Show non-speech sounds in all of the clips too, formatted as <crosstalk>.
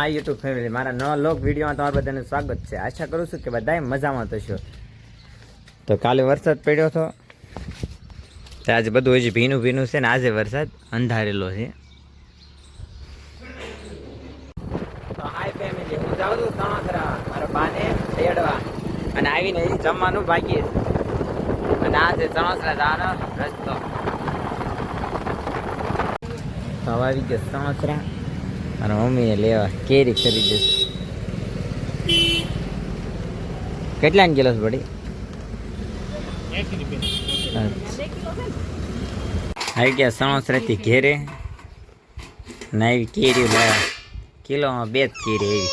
હા YouTube family મારા નવા લોક વિડીયોમાં તમારું બધાનું સ્વાગત છે. આશા કરું છું કે બધાએ મજામાં થશો તો કાલે વરસાદ પડ્યો હતો. તો આજે બધું હજી ભીનું ભીનું છે ને આજે વરસાદ અંધારેલો છે. અને આવીને જમવાનું બાકી અને આજે છે જવાનો રસ્તો. હવે આવી ગયો સણોસરા અને મમ્મીએ લેવા કેરી ખરીદે. કેટલાની કિલો છે પડી આવી ગયા સણોસરેથી ઘેરે. ને આવી કેરી લાવ્યા કિલોમાં બે જ કેરી એવી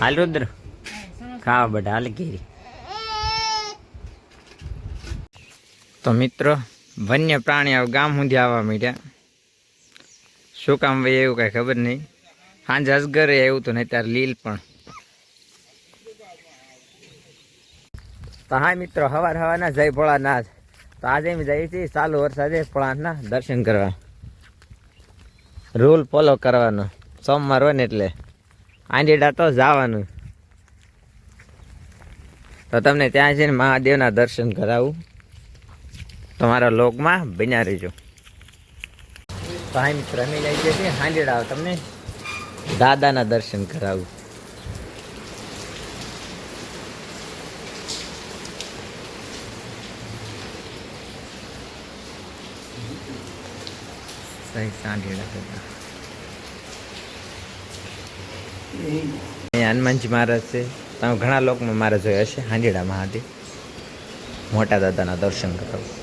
હાલ રુદ્ર ખાવા બધા હાલ કેરી. તો મિત્રો વન્ય પ્રાણી ગામ સુધી આવવા માંડ્યા. શું કામ ભાઈ, એવું કાંઈ ખબર નહીં. સાંજે અસગરે એવું તો નહીં, ત્યારે લીલ પણ. તો હા મિત્રો, હવાર હવાના જય ભોળાનાથ. તો આજે અમે જઈએ છીએ ચાલુ વરસાદે ભોળાનાથના દર્શન કરવા. રૂલ ફોલો કરવાનો. સોમવાર હોય ને એટલે. આંડીડા તો જવાનું. તો તમને ત્યાં છે ને મહાદેવના દર્શન કરાવું. તમારા લોકમાં બન્યા રહેજો. તો હા અમે લઈ જઈએ છીએ આવો તમને દાદાના દર્શન કરાવું. હનુમાનજી મહારાજ છે. તમે ઘણા લોકમાં મારા જોયા હશે હાંડીડા મહાદેવ મોટા દાદાના દર્શન કરાવું.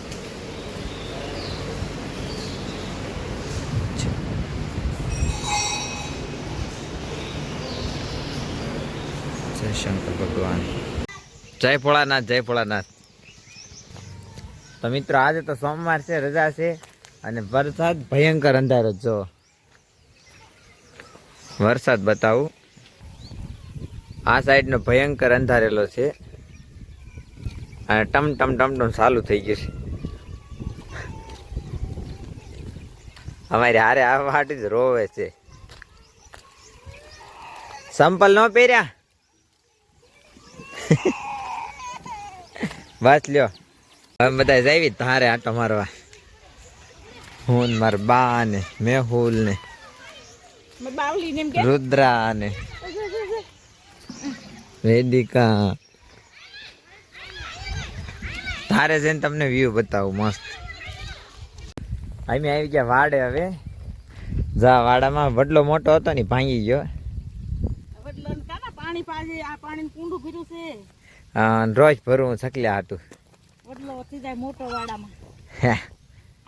જય શંકર ભગવાન. જય ભોળાનાથ જય ભોળાનાથ. તો મિત્રો, આજે તો સોમવાર છે, રજા છે, અને વરસાદ ભયંકર અંધારો જો. વરસાદ બતાવું. આ સાઈડનો ભયંકર અંધારેલો છે. અને ટમ ટમ ટમ ટમ ચાલુ થઈ ગયું છે. અમારી હારે આ વાટી જ રોવે છે. સંપલ નો પહેર્યા? <laughs> બસ લ્યો. હવે બધા જાવી તારે આટો મારવા. હું માર બા ને મેહુલ ને રુદ્રા ને વેદિકા. તારે જઈને તમને વ્યૂ બતાવું મસ્ત. અમે આવી ગયા વાડે હવે. જા વાડામાં વડલો મોટો હતો ને ભાંગી ગયો. પાજે આ પાણી કુંડું ભર્યું છે. રોજ ભરવું ચકલ્યા હતું. વડલો થઈ જાય મોટો વાડામાં.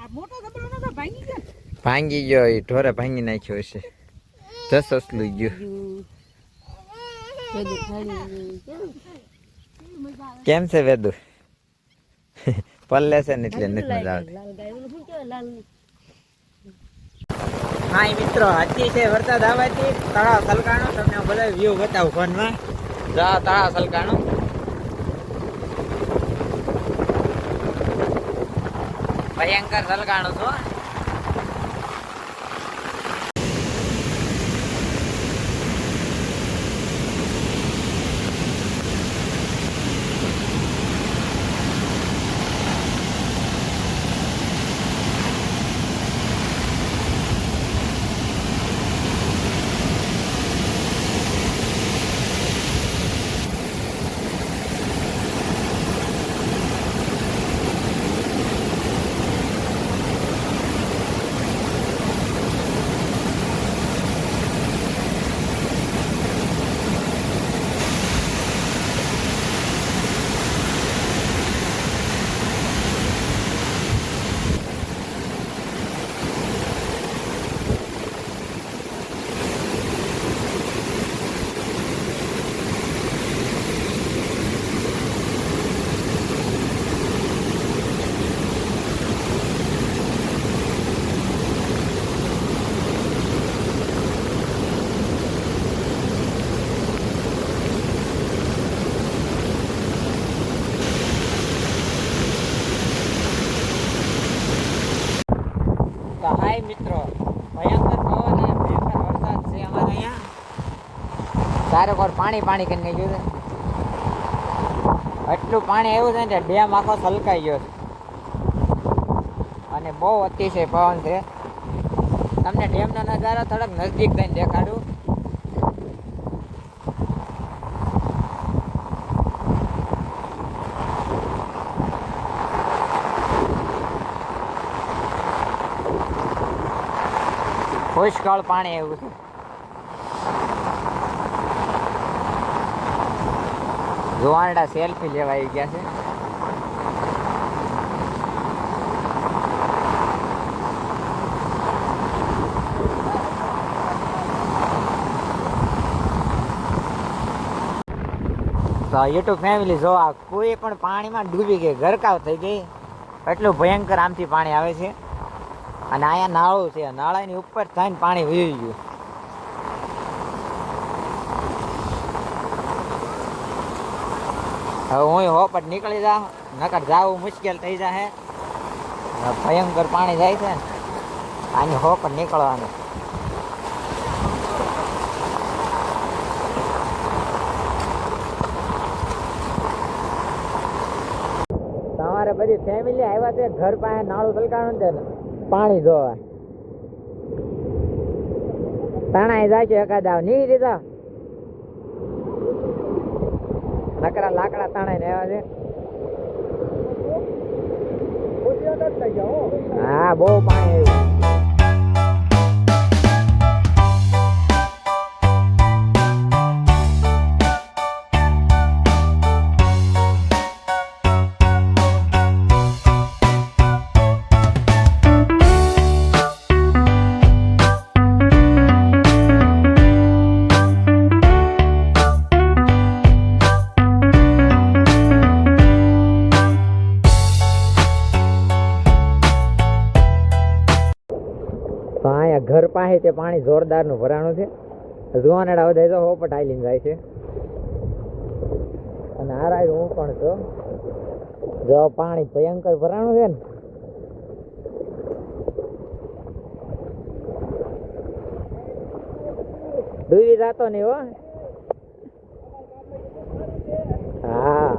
આ મોટો દબડો નતો ભાંગી ગયો? ભાંગી ગયો એ ઢોરે ભાંગી નાખ્યો હશે. ધસ અસલું ગયું કેમ છે વેદુ? પલ્લે છે ને એટલે નથી મજા આવતી. હા મિત્રો હાથી છે વરસાદ આવવાથી તળાવ સલકાણો તમને બધા વ્યૂ બતાવું ફોનમાં. જા તળાવ સલકાણો ભયંકર સલકાણું છો ચારે કોર પાણી પાણી કરી નાખ્યું છે. એટલું પાણી આવ્યું છે ને ડેમ આખો સલકાઈ ગયો છે. અને બહુ અતિશય પવન છે. તમને ડેમનો નજારો થોડોક નજદીક થઈને દેખાડું. પુષ્કળ પાણી એવું છે. જોવાનડા સેલ્ફી લેવા આવી ગયા છે. તો યુટ્યુબ ફેમિલી જો આ કોઈ પણ પાણીમાં ડૂબી ગઈ, ગરકાવ થઈ ગઈ, એટલું ભયંકર આમથી પાણી આવે છે. અને અહીંયા નાળું છે, નાળાની ઉપર થઈને પાણી વહી ગયું. હવે હું હોપટ નીકળી જાઉં, નકર જાવું મુશ્કેલ થઈ જાય ભયંકર પાણી જાય છે આની હોપટ નીકળવાનું. તમારે બધી ફેમિલી આવ્યા છે, ઘર પાસે નાળું તલકાણું છે પાણી જોવા. તણાઈ જાય છે એકાદ આવ નહીં દીધા નકરા લાકડા તાણે આવ્યા છે હા બહુ પાણી તો અહીંયા ઘર પાસે તે પાણી જોરદારનું ભરાણું છે, જુવાનડા વધારે તો હોપટ આઈલીને જાય છે. અને આ રાય હું પણ છું જો પાણી ભયંકર ભરાણું છે ને ડૂબી જાતો નહીં હો. હા.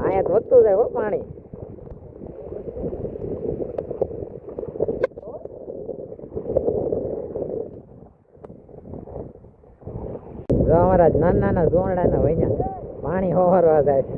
અહીંયા વધતું જાય હો પાણી. અમારા નાના નાના ઝોંડાના વૈયા પાણી હોવરવા જાય છે.